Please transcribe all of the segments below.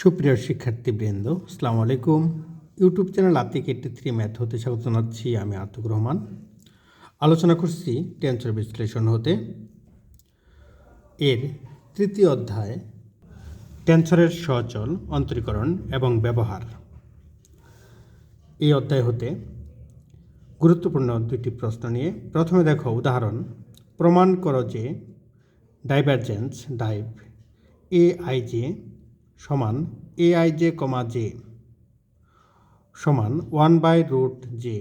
সুপ্রিয় শিক্ষার্থীবৃন্দ, আসসালামু আলাইকুম। YouTube channel Atik eighty three math হতে স্বাগত জানাচ্ছি আমি আতিক রহমান। আলোচনা করছি টেন্সর বিশ্লেষণ হতে। এর তৃতীয় অধ্যায় টেন্সরের সচল, অন্তরীকরণ এবং ব্যবহার। এই অধ্যায় হতে গুরুত্বপূর্ণ দুইটি প্রশ্ন নিয়ে প্রথমে দেখো উদাহরণ। প্রমাণ করো যে divergence div a i j সমান a i j comma j সমান one by root j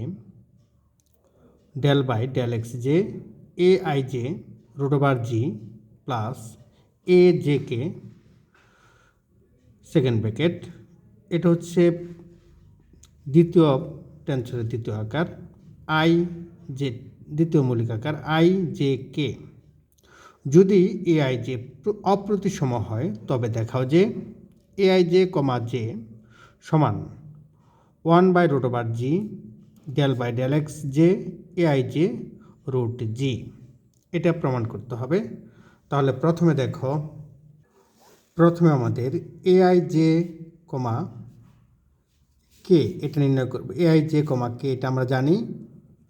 del by del x j a i j root over g plus a j k second bracket এটা হচ্ছে দ্বিতীয় টেন্সরের দ্বিতীয় আকার I J দ্বিতীয় মৌলিক আকার আই জে কে যদি এআই জে অপ্রতিসম হয়, তবে দেখাও যে a i j comma j সমান one by root over g, del by del x j, a i j root g. এটা প্রমাণ করতে হবে। তাহলে প্রথমে দেখো, প্রথমে আমাদের এআই জে কমা কে, এটা নির্ণয় করব। এআই জে কমা কে, এটা আমরা জানি।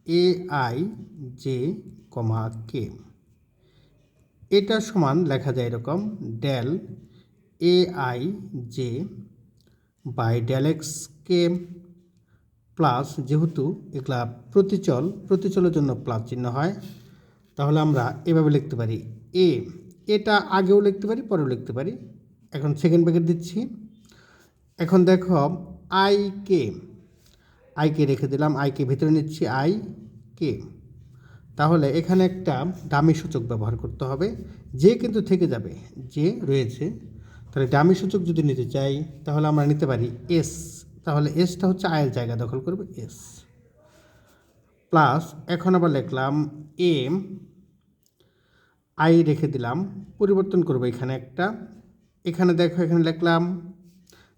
A i j comma k. এটা সমান লেখা যায় এরকম, del a i j by del k plus যেহেতু এগুলা প্রতিচল, প্রতিচলের জন্য প্লাস চিহ্ন হয়, তাহলে আমরা এভাবে লিখতে পারি এ। এটা আগেও লিখতে পারি, পরেও লিখতে পারি। এখন সেকেন্ড ব্র্যাকেট দিচ্ছি। এখন দেখো আই কে আইকে রেখে দিলাম আইকে ভিতরে নিচ্ছি আই কে তাহলে এখানে একটা দামি সূচক ব্যবহার করতে হবে, যে কিন্তু থেকে যাবে, যে রয়েছে তাহলে ডামি সূচক যদি নিতে চাই, তাহলে আমরা নিতে পারি এস তাহলে এসটা হচ্ছে আয়ের জায়গা দখল করবে এস প্লাস এখন আবার লিখলাম এম আই রেখে দিলাম, পরিবর্তন করব এখানে একটা। এখানে দেখো, এখানে লিখলাম,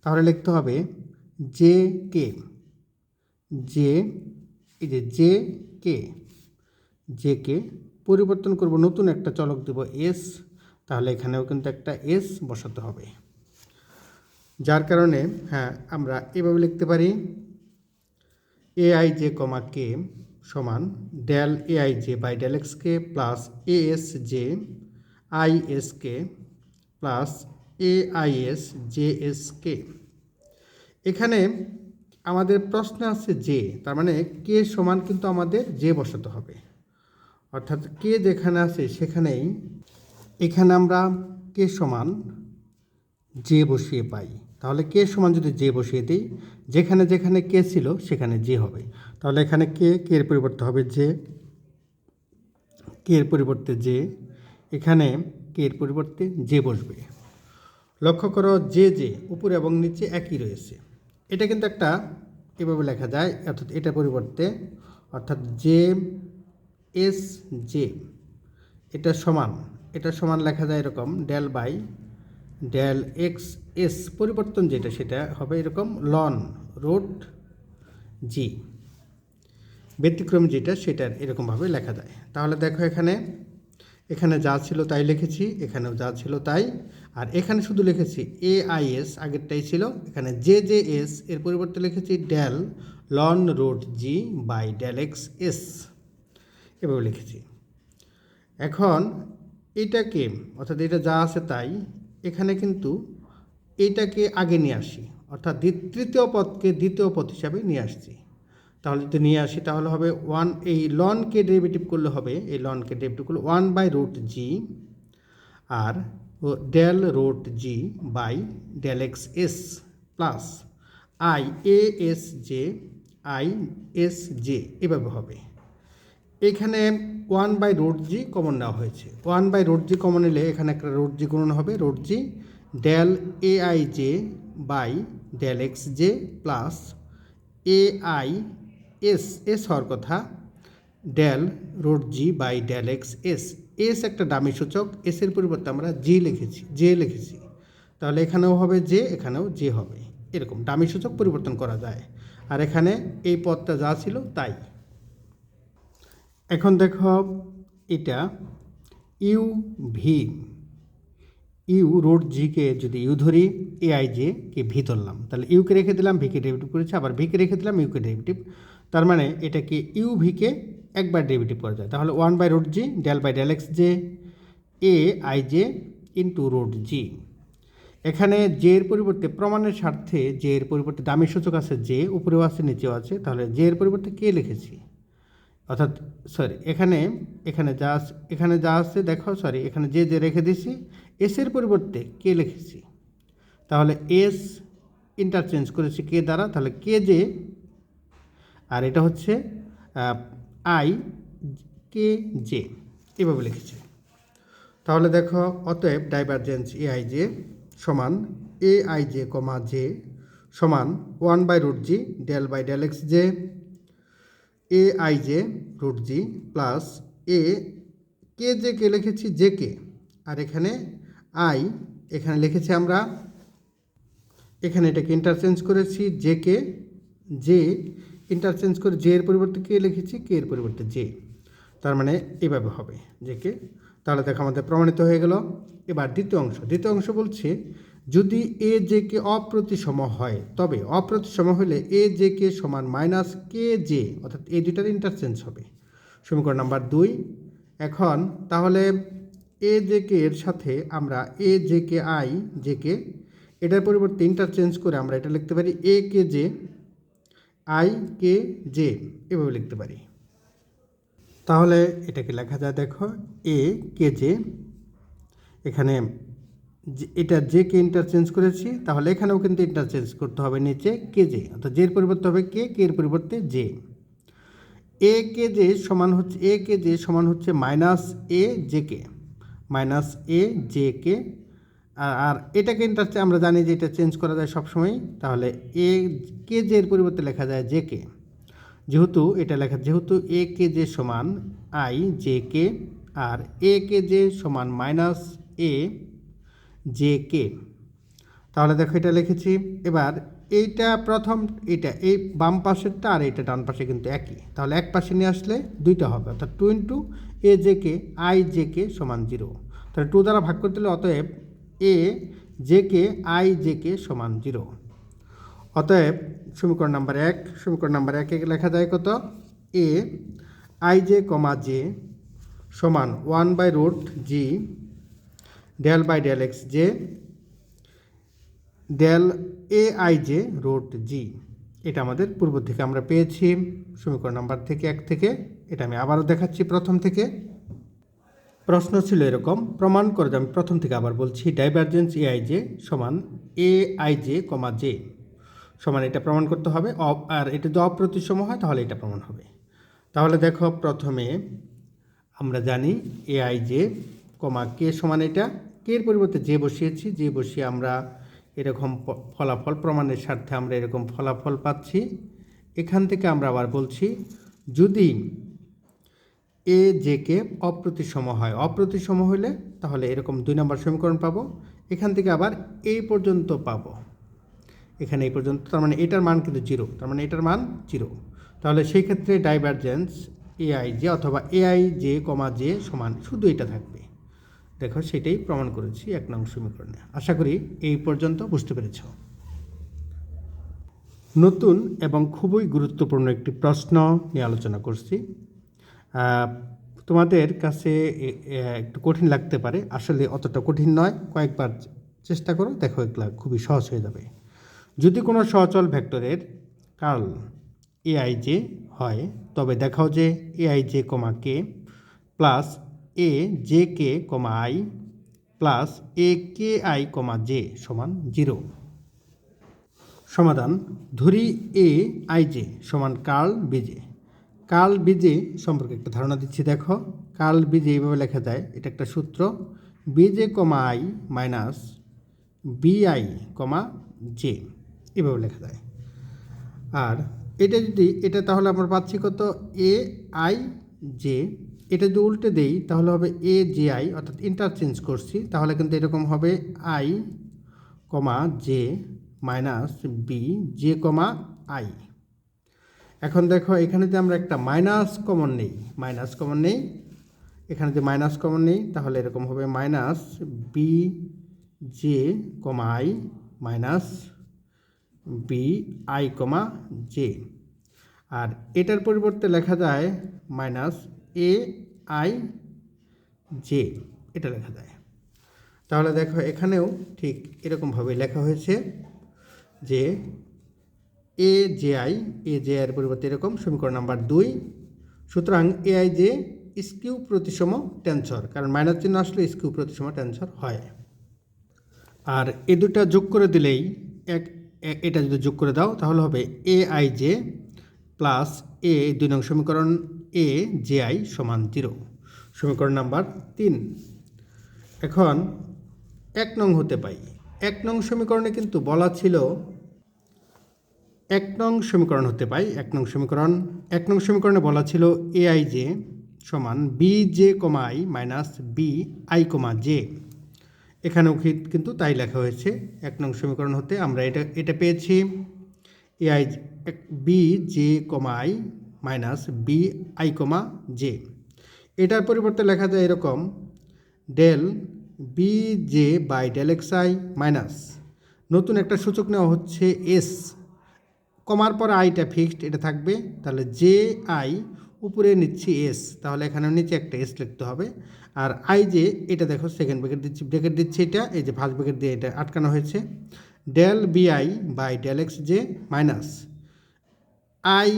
তাহলে লিখতে হবে জে কে জে এই যে জে কে জে কে পরিবর্তন করব, নতুন একটা চলক দেব এস তাহলে এখানেও কিন্তু একটা এস বসাতে হবে। যার কারণে হ্যাঁ আমরা এভাবে লিখতে পারি এ আই জে কমা কে সমান del a i j by del x k plus a s j i s k plus a i s j s k এখানে আমাদের প্রশ্ন আছে জে তার মানে কে সমান কিন্তু আমাদের জে বসাতে হবে। অর্থাৎ কে যেখানে আছে সেখানেই এখানে আমরা কে সমান জে বসিয়ে পাই। তাহলে কে সমান যদি জে বসিয়ে দিই, যেখানে যেখানে কে ছিল সেখানে জে হবে। তাহলে এখানে কে কে এর পরিবর্তে হবে যে কে এর পরিবর্তে জে এখানে কে এর পরিবর্তে যে বসবে। লক্ষ্য করো যে যে উপরে এবং নিচে একই রয়েছে। এটা কিন্তু একটা, এভাবে লেখা যায়, অর্থাৎ এটা পরিবর্তে, অর্থাৎ জে এস জে এটা সমান। এটা সমান লেখা যায় এরকম del by del x s পরিবর্তন যেটা সেটা হবে এরকম লন রোড জি ব্যতিক্রম যেটা সেটা এরকমভাবে লেখা যায়। তাহলে দেখো এখানে এখানে যা ছিল তাই লিখেছি, এখানেও যা ছিল তাই। আর এখানে শুধু লিখেছি এ আই এস আগেরটাই ছিল। এখানে জে জে এস এর পরিবর্তে লিখেছি del ln root g by del x s এভাবে লিখেছি। এখন এটাকে, অর্থাৎ এটা যা আছে তাই, এখানে কিন্তু এইটাকে আগে নিয়ে আসি। অর্থাৎ তৃতীয় পদকে দ্বিতীয় পদ হিসাবে নিয়ে আসছি। তাহলে যদি নিয়ে আসি, তাহলে হবে ওয়ান এই লনকে ডেরিভেটিভ করলে হবে, এই লনকে ডেরিভেটিভ করলে one by root G R del root g by del x s plus i a s j i s j এভাবে হবে। এখানে one by root g common নেওয়া হয়েছে। One by root g common এলে এখানে একটা root জি গুণন হবে root g del a i j by del x j plus a i s s হওয়ার কথা, del root g by del x s. S একটা ডামি সূচক, এস এর পরিবর্তে আমরা জি লিখেছি, জে লিখেছি। তাহলে এখানেও হবে জে, এখানেও জে হবে। এরকম ডামি সূচক পরিবর্তন করা যায়। আর এখানে এই পদটা যা ছিল তাই। এখন দেখো এটা ইউ ভি, ইউ রোড জিকে যদি ইউ ধরি, a i j k v ধরলাম। তাহলে ইউকে রেখে দিলাম ভিকে ডেরিভেটিভ করেছে, আবার ভিকে রেখে দিলাম ইউকে ডেরিভেটিভ তার মানে এটাকে ইউ ভিকে একবার ডেরিভেটিভ করা যায়? তাহলে one by root g, del by del x j, a i j into root g. এখানে জে এর পরিবর্তে প্রমাণের স্বার্থে জে এর পরিবর্তে দামি সূচক আছে জে উপরেও আছে, নিচেও আছে। তাহলে জে এর পরিবর্তে কে লিখেছি? অর্থাৎ সরি এখানে এখানে যা এখানে যা আছে দেখো সরি এখানে যে যে রেখে দিছি এস এর পরিবর্তে কে লিখেছি। তাহলে এস ইন্টারচেঞ্জ করেছি কে দ্বারা, তাহলে কে যে, আর এটা হচ্ছে আই কে জে এভাবে লিখেছি। তাহলে দেখো, অতএব ডাইভারজেন্স এ আই জে সমান A I J comma J সমান one by root G del by del X J A I J root G plus A কে যে কে লিখেছি জে কে আর এখানে আই এখানে লিখেছি আমরা, এখানে এটাকে ইন্টারচেঞ্জ করেছি জে কে জে ইন্টারচেঞ্জ করে জে এর পরিবর্তে কে লিখেছি কে এর পরিবর্তে জে তার মানে এভাবে হবে জে কে তাহলে দেখো আমাদের প্রমাণিত হয়ে গেল। এবার দ্বিতীয় অংশ। দ্বিতীয় অংশ বলছে যদি এ জে কে অপ্রতিসম হয়, তবে অপ্রতিসম হলে এ জে কে সমান মাইনাস কে জে অর্থাৎ এই দুইটার ইন্টারচেঞ্জ হবে। সমীকরণ নাম্বার দুই, এখন তাহলে এ জে কে এর সাথে আমরা a j k i j k, এটার পরিবর্তে ইন্টারচেঞ্জ করে আমরা এটা লিখতে পারি a k j i k j এভাবে লিখতে পারি। তাহলে এটাকে লেখা যায় দেখো এ কে জে এখানে এটা যে কে ইন্টারচেঞ্জ করেছি, তাহলে এখানেও কিন্তু ইন্টারচেঞ্জ করতে হবে নিচে কে জে অর্থাৎ জের পরিবর্তে হবে কে কে এর পরিবর্তে জে এ কে জে সমান হচ্ছে এ কে জে সমান হচ্ছে minus a j k minus a j k আর- এটাকে ইন্টারচে আমরা জানি যে এটা চেঞ্জ করা যায় সবসময় তাহলে এ কে জে এর পরিবর্তে লেখা যায় জে কে যেহেতু এটা লেখা, যেহেতু এ কে জে সমান আই জে কে আর এ কে জে সমান মাইনাস এ জে কে তাহলে দেখো এটা লিখেছি। এবার এইটা প্রথম এটা এই বাম পাশেরটা আর এইটা ডান পাশে কিন্তু একই। তাহলে এক পাশে নিয়ে আসলে দুইটা হবে, অর্থাৎ two into a j k i j k সমান জিরো। তাহলে টু দ্বারা ভাগ করতে দিলে অতএব a j k i j k সমান জিরো। অতএব সমীকরণ নাম্বার এক, সমীকরণ নাম্বার একে লেখা যায় কত? A, i j, comma j সমান one by root g del by del x j del a i j root g এটা আমাদের পূর্ব থেকে আমরা পেয়েছি। সমীকরণ নাম্বার থেকে এক থেকে। এটা আমি আবারও দেখাচ্ছি প্রথম থেকে। প্রশ্ন ছিল এরকম, প্রমাণ করে আমি প্রথম থেকে আবার বলছি ডাইভারজেন্স এ আই জে সমান a i j comma j সমান এটা প্রমাণ করতে হবে আর এটা যদি অপ্রতিসম হয়, তাহলে এটা প্রমাণ হবে। তাহলে দেখো প্রথমে আমরা জানি এ আই জে কমা কে সমান এটা। এর পরিবর্তে যে বসিয়েছি, যে বসিয়ে আমরা এরকম ফলাফল, প্রমাণের স্বার্থে আমরা এরকম ফলাফল পাচ্ছি, এখান থেকে আমরা আবার বলছি, যদি এ, জে, কে অপ্রতিসম হয়, অপ্রতিসম হলে তাহলে এরকম দুই নম্বর সমীকরণ পাবো, এখান থেকে আবার এই পর্যন্ত পাবো। এখানে এই পর্যন্ত, তার মানে এটার মান কিন্তু জিরো, তার মানে এটার মান জিরো। তাহলে সেই ক্ষেত্রে ডাইভারজেন্স এআই জে অথবা a i j comma j সমান, শুধু এটা থাকবে। দেখো সেটাই প্রমাণ করেছি এক নং সমীকরণে। আশা করি এই পর্যন্ত বুঝতে পেরেছ। নতুন এবং খুবই গুরুত্বপূর্ণ একটি প্রশ্ন নিয়ে আলোচনা করছি। তোমাদের কাছে একটু কঠিন লাগতে পারে, আসলে অতটা কঠিন নয়। কয়েকবার চেষ্টা করো, দেখো এগুলা খুবই সহজ হয়ে যাবে। যদি কোনো সচল ভেক্টরের কার্ল এআইজে হয়, তবে দেখাও যে a i j comma k plus a j k comma i plus a k i comma j সমান জিরো সমাধান, ধরি এ আই জে সমান curl b j curl b j সম্পর্কে একটা ধারণা দিচ্ছি, দেখো। কার্ল বিজে এইভাবে লেখা যায়, এটা একটা সূত্র। বিজে comma I minus BI comma J এভাবে লেখা যায়। আর এটা যদি, এটা তাহলে আমরা পাচ্ছি কত? এ আই জে এটা যদি উল্টে দেই, তাহলে হবে এ জে আই অর্থাৎ ইন্টারচেঞ্জ করছি। তাহলে কিন্তু এরকম হবে i comma j minus b j comma i এখন দেখো, এখানে যে আমরা একটা মাইনাস কমন নেই মাইনাস কমন নেই, এখানে যে মাইনাস কমন নেই, তাহলে এরকম হবে minus b j comma i minus b i comma j আর এটার পরিবর্তে লেখা যায় মাইনাস এ আই জে এটা লেখা যায়। তাহলে দেখো এখানেও ঠিক এরকমভাবে লেখা হয়েছে যে A J I A J আইয়ের পরিবর্তে এরকম সমীকরণ নাম্বার দুই। সুতরাং এ আই জে স্কিউ প্রতিসম টেন্সর, কারণ মাইনাস চিহ্ন আসলে স্কিউ প্রতিসম টেন্সর হয়। আর এ দুটা যোগ করে দিলেই এক এটা যদি যোগ করে দাও তাহলে হবে a i j plus a দুই নং সমীকরণ এ জে আই সমান জিরো সমীকরণ নাম্বার তিন। এখন এক নং হতে পাই। এক নং সমীকরণে কিন্তু বলা ছিল এক নং সমীকরণ হতে পাই। এক নং সমীকরণ, এক নং সমীকরণে বলা ছিল এ আই জে সমান b j comma i minus b i comma j এখানেও কিন্তু তাই লেখা হয়েছে। এক নং সমীকরণ হতে আমরা এটা এটা পেয়েছি। A i b j comma i minus b i comma j. এটার পরিবর্তে লেখা যায় এরকম, del b j by del x i minus. নতুন একটা সূচক নেওয়া হচ্ছে এস। কমার পর আইটা ফিক্সড, এটা থাকবে। তাহলে জে আই উপরে নিচ্ছি এস, তাহলে এখানে নিচে একটা এস লিখতে হবে। আর আই যে এটা দেখো সেকেন্ড ব্রেকেট দিচ্ছি ব্রেকেট দিচ্ছি এটা, এই যে ফার্স্ট ব্রেকেট দিয়ে এটা আটকানো হয়েছে। Del b i by del x j minus. I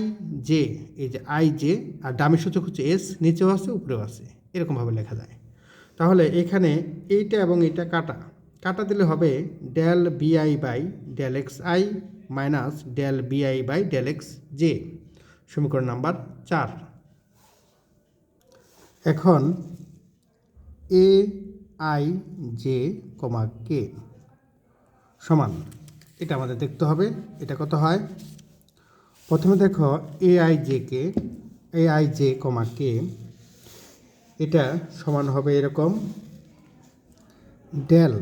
j, এই যে আই জে, আর ডামি সূচক হচ্ছে এস, নিচেও আছে, উপরেও আছে, এরকমভাবে লেখা যায়। তাহলে এখানে এইটা এবং এইটা কাটা। কাটা দিলে হবে del b i by del x i minus del b i by del x j, সমীকরণ নাম্বার চার। এখন এ আই জে কমা কে সমান, এটা আমাদের দেখতে হবে, এটা কত হয়? প্রথমে দেখো a i j k a i j comma k এটা সমান হবে এরকম ডেল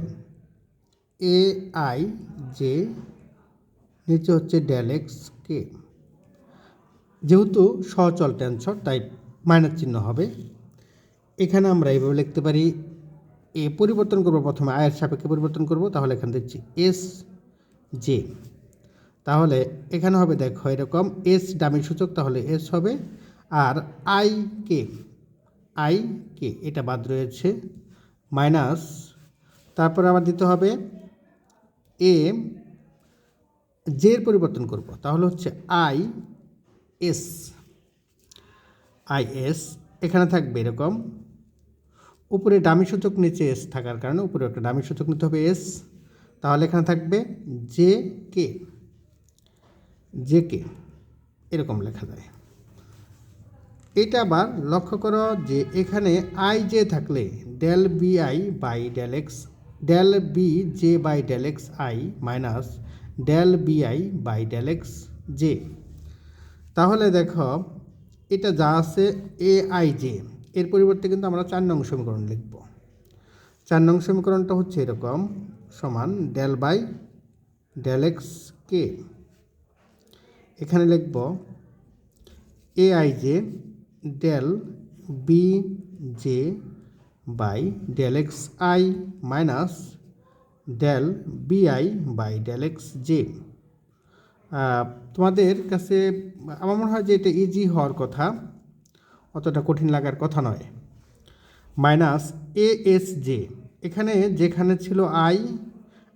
এ আই জে নিচে হচ্ছে ডেল এক্স কে যেহেতু সচল টেন্সর তাই মাইনাস চিহ্ন হবে। এখানে আমরা এইভাবে লিখতে পারি এ পরিবর্তন করব, প্রথমে আয়ের সাপেক্ষে পরিবর্তন করব, তাহলে এখানে দিচ্ছি এস জে তাহলে এখানে হবে দেখো এরকম এস ডামি সূচক, তাহলে এস হবে আর আই কে আই কে এটা বাদ রয়েছে মাইনাস তারপর আবার দিতে হবে এ জের পরিবর্তন করব, তাহলে হচ্ছে আই এস আই এস এখানে থাকবে এরকম, উপরে ডামি সূচক, নিচে এস থাকার কারণে উপরে একটা ডামি সূচক নিতে হবে এস তাহলে এখানে থাকবে জে কে জে কে এরকম লেখা যায়। এটা আবার লক্ষ্য করো যে এখানে আই জে থাকলে del b i by del x del b j by del x i minus del b i by del x j তাহলে দেখো, এটা যা আছে এ আই জে এর পরিবর্তে কিন্তু আমরা চার নং সমীকরণ লিখব। চার নং সমীকরণটা হচ্ছে এরকম, সমান del by del x k এখানে লিখব a i j del b j by del x i minus del b i by del x j তোমাদের কাছে আমার মনে হয় যে এটা ইজি হওয়ার কথা, অতটা কঠিন লাগার কথা নয়। মাইনাস এ এস জে এখানে যেখানে ছিল আই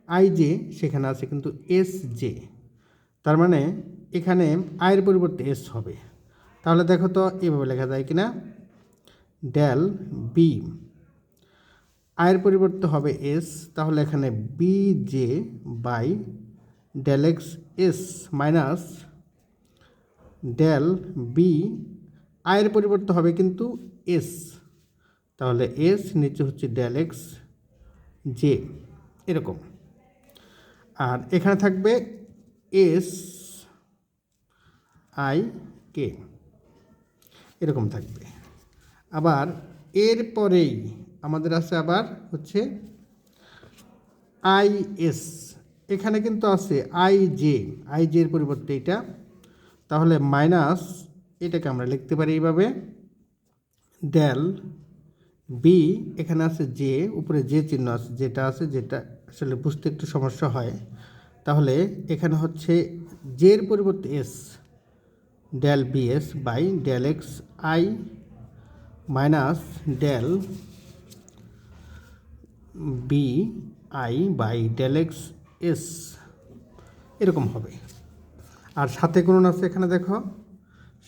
আই জে সেখানে আছে কিন্তু এস জে তার মানে এখানে আয়ের পরিবর্তে এস হবে। তাহলে দেখো তো এভাবে লেখা যায় কিনা? ডেল বি আয়ের পরিবর্তে হবে এস তাহলে এখানে b j by del x s minus del b আয়ের পরিবর্তে হবে কিন্তু এস তাহলে এস নিচে হচ্ছে ডেল এক্স জে এরকম। আর এখানে থাকবে এস আই কে? এরকম থাকবে। আবার এর পরেই আমাদের আছে আবার হচ্ছে আই এস। এখানে কিন্তু আছে আই জে। আই জে এর পরিবর্তে এটা। তাহলে মাইনাস এটাকে আমরা লিখতে পারি এইভাবে। ডেল বি, এখানে আছে জে, উপরে যে চিহ্ন আছে, যেটা আছে যেটা আসলে বুঝতে একটু সমস্যা হয়। তাহলে এখানে হচ্ছে জের পরিবর্তে s. Del b s by del x i minus del b i by del x s এরকম হবে। আর সাথে কোন আছে এখানে দেখো।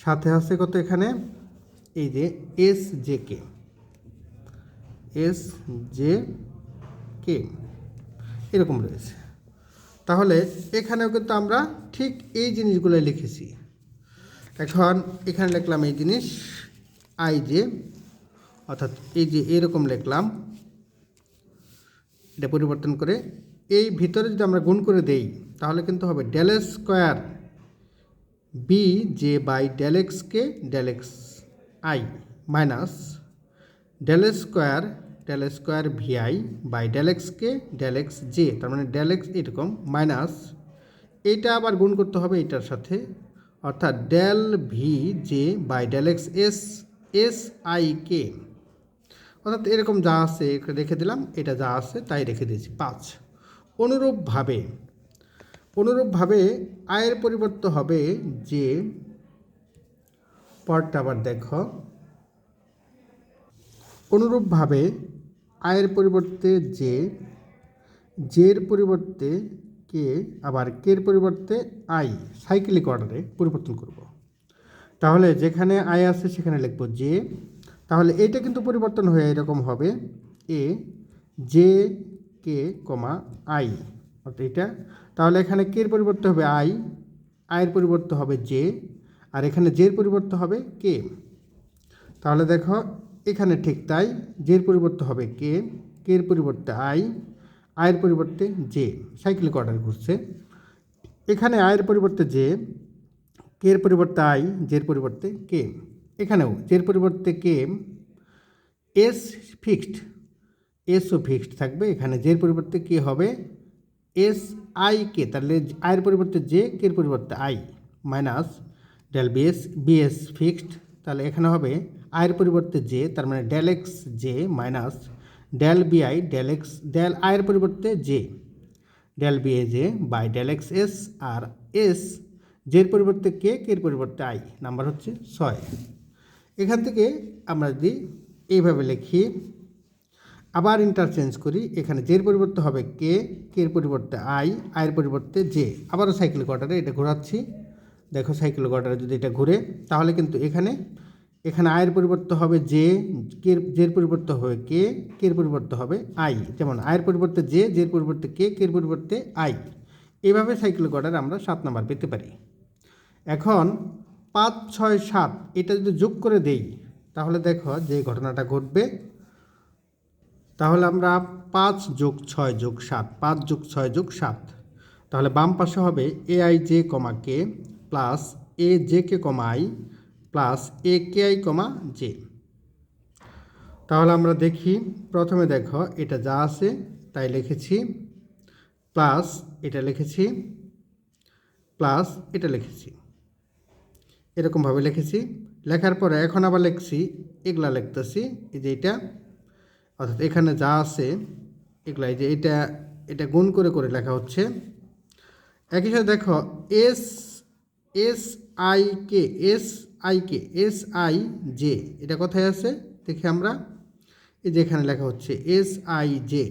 সাথে আছে কত এখানে? এই যে s j k s j k এরকম রয়েছে। তাহলে এখানেও কিন্তু আমরা ঠিক এই জিনিসগুলো লিখেছি। এখন এখানে লিখলাম এই জিনিস আই জে অর্থাৎ এই যে এরকম লিখলাম। এটা পরিবর্তন করে এই ভিতরে যদি আমরা গুণ করে দেই, তাহলে কিন্তু হবে del square b j by del এক্সকে del x i minus del square del square v i by del এক্সকে ডেল এক্স জে তার মানে ডেল এক্স এরকম মাইনাস এইটা আবার গুণ করতে হবে এইটার সাথে অর্থাৎ del v j by del x s s i k. অর্থাৎ এরকম যা আছে রেখে দিলাম, এটা যা আছে তাই রেখে দিয়েছি, পাঁচ। অনুরূপভাবে অনুরূপভাবে আয়ের পরিবর্তে হবে যে, পরটা আবার দেখো। অনুরূপভাবে আয়ের পরিবর্তে যে জের পরিবর্তে কে আবার কের পরিবর্তে আই সাইক্লিক অর্ডারে পরিবর্তন করব। তাহলে যেখানে আই আছে সেখানে লিখব জে তাহলে এটা কিন্তু পরিবর্তন হয়ে এরকম হবে A J K comma I অর্থাৎ এটা। তাহলে এখানে কের পরিবর্তে হবে আই আয়ের পরিবর্তে হবে জে আর এখানে জের পরিবর্তে হবে কে তাহলে দেখো, এখানে ঠিক তাই। জের পরিবর্তে হবে কে কের পরিবর্তে আই আয়ের পরিবর্তে যে সাইকেল অর্ডার ঘুরছে, এখানে আয়ের পরিবর্তে যে কের পরিবর্তে আই জের পরিবর্তে কে এখানেও জের পরিবর্তে কে এস ফিক্সড এসও ফিক্সড থাকবে, এখানে জের পরিবর্তে কে হবে এস আই কে তাহলে আয়ের পরিবর্তে জে কের পরিবর্তে i minus del b s b s fixed তাহলে এখানে হবে, আয়ের পরিবর্তে জে তার মানে del x j minus del b i del x del আয়ের পরিবর্তে j del b a j by del x s R S জের পরিবর্তে কে কের পরিবর্তে আই নাম্বার হচ্ছে ছয়। এখান থেকে আমরা যদি এইভাবে লিখি, আবার ইন্টারচেঞ্জ করি, এখানে জের পরিবর্তে হবে কে কের পরিবর্তে আই আয়ের পরিবর্তে জে আবারও সাইকেল কোয়ার্টারে এটা ঘোরাচ্ছি। দেখো সাইকেল কোয়ার্টারে যদি এটা ঘুরে, তাহলে কিন্তু এখানে এখানে আয়ের পরিবর্তে হবে যে, কের, জের পরিবর্তে হবে কে, কের পরিবর্তে হবে আই। যেমন আয়ের পরিবর্তে যে জের পরিবর্তে কে, কের পরিবর্তে আই। এইভাবে সাইকেল কোয়ার্টারে আমরা সাত নাম্বার পেতে পারি। এখন পাঁচ, ছয়, সাত, এটা যদি যোগ করে দেই, তাহলে দেখো যে ঘটনাটা ঘটবে। তাহলে আমরা পাঁচ যোগ ছয় যোগ সাত, পাঁচ যোগ ছয় যোগ সাত। তাহলে বাম পাশে হবে a i j comma k plus a j k comma i plus a k i comma j. তাহলে আমরা দেখি, প্রথমে দেখো, এটা যা আছে তাই লিখেছি। প্লাস এটা লিখেছি। প্লাস এটা লিখেছি। এরকমভাবে লিখেছি। লেখার পরে এখন আবার লিখছি, এগুলা লিখতেছি, এই যে এটা। অর্থাৎ এখানে যা আছে, এগুলা, এই যে এটা এটা গুণ করে করে লেখা হচ্ছে। একই সাথে দেখো, s s i k, s i k s i j এটা কোথায় আছে? দেখি আমরা। এই যে এখানে লেখা হচ্ছে s i j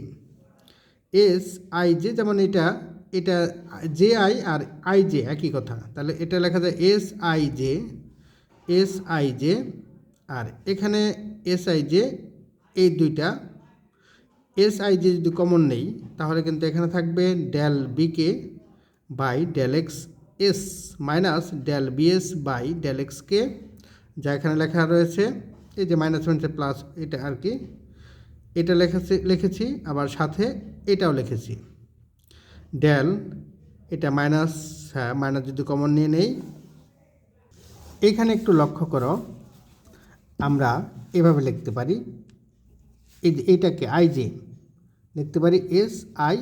s i j যেমন এটা এটা জে আই আর আই জে একই কথা। তাহলে এটা লেখা যায় s i j s i j আর এখানে এস আই জে এই দুইটা। এস আই জে যদি কমন নেই, তাহলে কিন্তু এখানে থাকবে del b k by del x s minus del b s by del x k, যা এখানে লেখা রয়েছে, এই যে মাইনাস মাইনাসে প্লাস এটা আর কি, এটা লেখেছি, লিখেছি, আবার সাথে এটাও লিখেছি। ডেল, এটা মাইনাস হ্যাঁ মাইনাস যদি কমন নিয়ে নেই, এখানে একটু লক্ষ্য করো, আমরা এভাবে লিখতে পারি, এই যে এইটাকে আই জে, লিখতে পারি এস আই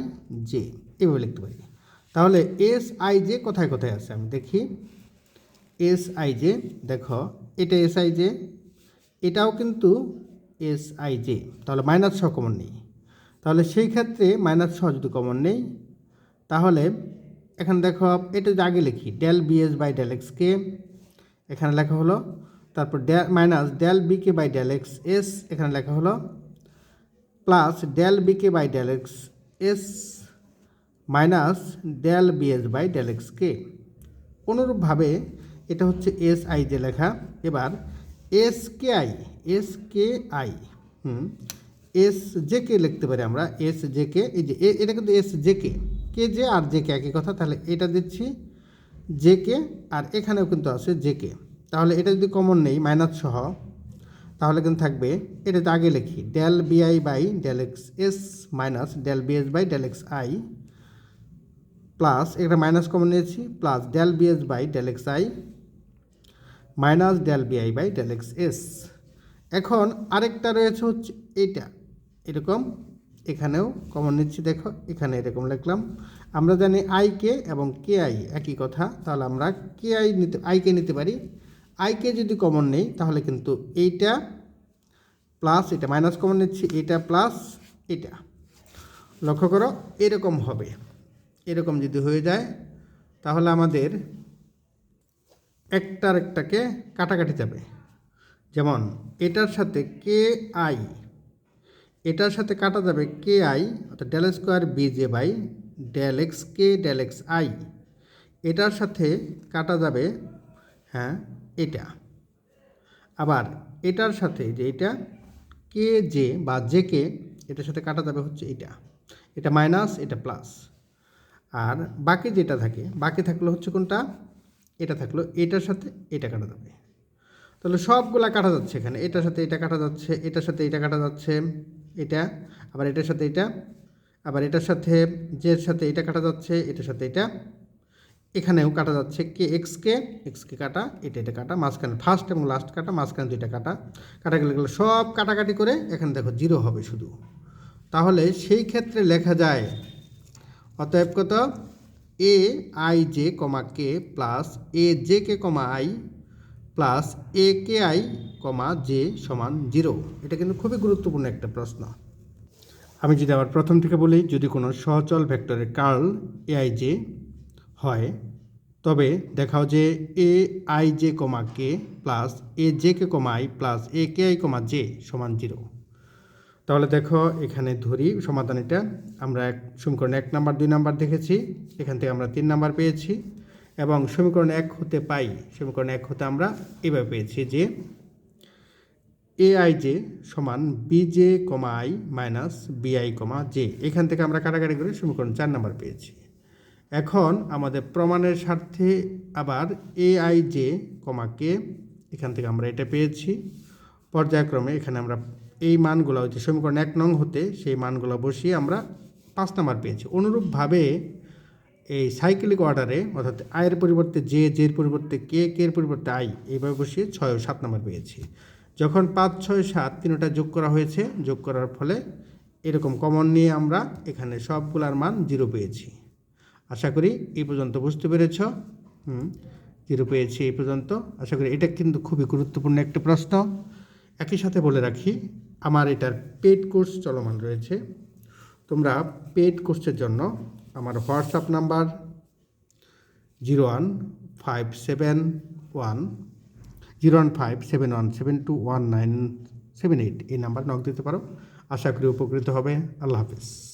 জে, এভাবে লিখতে পারি। তাহলে এস আই জে কোথায় কোথায় আছে? আমি দেখি। এস আই জে, দেখো, এটা এস আই জে, এটাও কিন্তু এস আই জে। তাহলে মাইনাস ছ কমন নেই। তাহলে সেই ক্ষেত্রে মাইনাস সহ যদি কমন নেই, তাহলে এখানে দেখো, এটা আগে লিখি, ডেল বিএস বাই ডেল এক্সকে এখানে লেখা হলো, তারপর minus del b k by del x s, এখানে লেখা হলো, plus del b k by del x s minus del b s by del x k. অনুরূপভাবে এটা হচ্ছে এস আই যে লেখা। এবার s k i s k i hmm s j k লিখতে পারি আমরা এস জে কে এই যে এটা কিন্তু s j k k j আর জে কে একই কথা, তাহলে এটা দিচ্ছি জে কে আর এখানেও কিন্তু আছে জে কে তাহলে এটা যদি কমন নেই মাইনাস সহ, তাহলে কিন্তু থাকবে এটা তো আগে লিখি, del b i by del x s minus del b s by del x i plus একটা মাইনাস কমন নিয়েছি, plus del b s by del x i minus del b i by del x s. এখন আরেকটা রয়েছে হচ্ছে এইটা এরকম এখানেও common নিচ্ছি, দেখো, এখানে এরকম লিখলাম। আমরা জানি আই কে এবং কে আই একই কথা, তাহলে আমরা কে আই নিতে আইকে নিতে পারি। আইকে যদি কমন নেই, তাহলে কিন্তু এইটা প্লাস এটা মাইনাস কমন নিচ্ছি, এটা প্লাস এটা। লক্ষ্য করো, এরকম হবে। এরকম যদি হয়ে যায়, তাহলে আমাদের একটার একটাকে কাটাকাটি যাবে। যেমন এটার সাথে কে আই এটার সাথে কাটা যাবে কে আই অর্থাৎ del square B J by del X K del X I এটার সাথে কাটা যাবে হ্যাঁ এটা। আবার এটার সাথে যে এটা কে জে বা জে কে এটার সাথে কাটা যাবে হচ্ছে এটা। এটা মাইনাস এটা প্লাস আর বাকি যেটা থাকে, বাকি থাকল হচ্ছে কোনটা? এটা থাকল, এটার সাথে এটা কাটা যাবে। তাহলে সবগুলা কাটা যাচ্ছে এখানে। এটার সাথে এটা কাটা যাচ্ছে, এটার সাথে এটা কাটা যাচ্ছে, এটা, আবার এটার সাথে এটা, আবার এটার সাথে জের সাথে এটা কাটা যাচ্ছে, এটার সাথে এটা, এখানেও কাটা যাচ্ছে কে এক্স কে এক্স কে কাটা, এটা এটা কাটা, মাঝখানে ফার্স্ট এবং লাস্ট কাটা, মাঝখানে দুইটা কাটা। কাটা গেলে গেলে সব কাটাকাটি করে এখানে দেখো জিরো হবে শুধু। তাহলে সেই ক্ষেত্রে লেখা যায় অতএব কত? A I J comma K plus A J K comma I plus A K I comma J সমান জিরো এটা কিন্তু খুবই গুরুত্বপূর্ণ একটা প্রশ্ন। আমি যদি আবার প্রথম থেকে বলি, যদি কোনো সহচল ভেক্টরের কার্ল এ আই জে হয়, তবে দেখাও যে A I J comma K plus A J K comma I plus A K I comma J সমান জিরো তাহলে দেখো এখানে ধরি সমাধান এটা আমরা এক, সমীকরণ এক নাম্বার, দুই নাম্বার দেখেছি। এখান থেকে আমরা তিন নাম্বার পেয়েছি এবং সমীকরণ এক হতে পাই, সমীকরণ এক হতে আমরা এভাবে পেয়েছি যে এ আই জে সমান B J comma I minus BI comma J. এখান থেকে আমরা কাটাকাটি করে সমীকরণ চার নাম্বার পেয়েছি। এখন আমাদের প্রমাণের স্বার্থে আবার এ আই জে কমা কে, এখান থেকে আমরা এটা পেয়েছি। পর্যায়ক্রমে এখানে আমরা এই মানগুলো হচ্ছে সমীকরণ এক নং হতে সেই মানগুলো বসিয়ে আমরা পাঁচ নাম্বার পেয়েছি। অনুরূপভাবে এই সাইক্লিক অর্ডারে অর্থাৎ আয়ের পরিবর্তে জে জের পরিবর্তে কে কের পরিবর্তে আই এইভাবে বসিয়ে ছয় ও সাত নাম্বার পেয়েছি। যখন পাঁচ, ছয়, সাত তিনটা যোগ করা হয়েছে, যোগ করার ফলে এরকম কমন নিয়ে আমরা এখানে সবগুলার মান জিরো পেয়েছি। আশা করি এই পর্যন্ত বুঝতে পেরেছ? হুম জিরো পেয়েছি এই পর্যন্ত। আশা করি এটা কিন্তু খুবই গুরুত্বপূর্ণ একটা প্রশ্ন। একই সাথে বলে রাখি আমার এটার পেড কোর্স চলমান রয়েছে। তোমরা পেড কোর্সের জন্য আমার WhatsApp number zero one five seven one zero one five seven one seven two one nine seven eight এই নাম্বার নক দিতে পারো। আশা করি উপকৃত হবে। আল্লাহ হাফিজ।